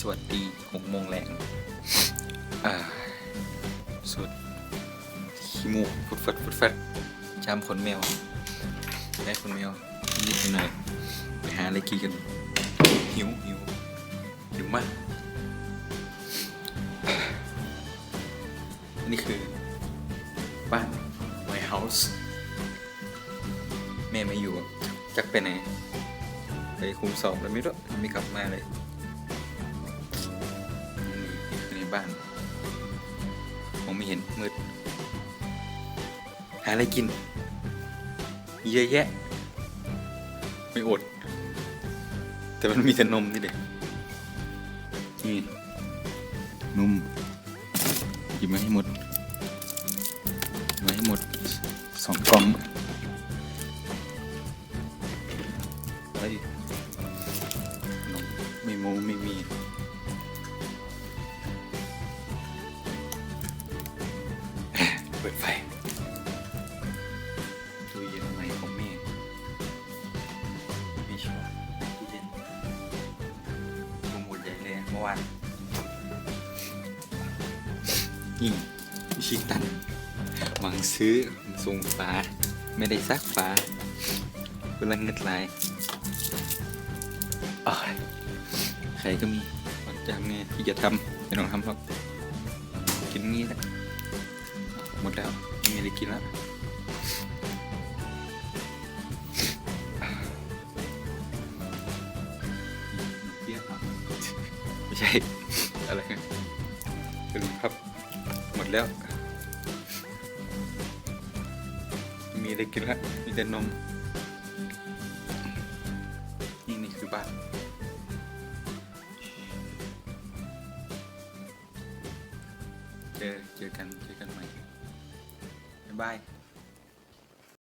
สวัสดีหกโมงแรงอ่าสวดขี้มูกฟุดฟัดฟุดฟัดจามขนแมวได้ขนแมวนิดหน่อยไปหาอะไรกินกัน หิวหิวหิวมากอันนี้คือ บ้าน my house แม่ไม่อยู่จักไปไหนไปคุมสอบแล้วไม่รู้ไม่กลับมาเลยนี่คือใน บ้านมองไม่เห็นมืด หาอะไรกิน เยอะแยะ ไม่อด แต่มันมีแต่นมนี่เด็กนี่นมหยิบมาให้หมดมาให้หมดสองกล่องเฮ้ยนมไม่มูไม่มี ปิดไฟตู้เย็นใหม่ของแม่ไม่ชัวร์ตู้เย็นผมหมดใหญ่เลยเมื่อวานนี่วิชิตันหวังซื้อส่งฟ้า ไม่ได้ซักฟ้าเวลาเงินไหลายใครก็มีวันจำไงที่จะทำไม่ต้องทำหรอกกินงี้แหละ หมดแล้วไม่มีอะไรกินแล้วเปียกครับไม่ใช่ อะไรสรุปครับ หมดแล้วไม่มีอะไรกินแล้วมีแต่นมนี่นี่คือบ้านเจอเจอกันเจอกันใหม่ Goodbye.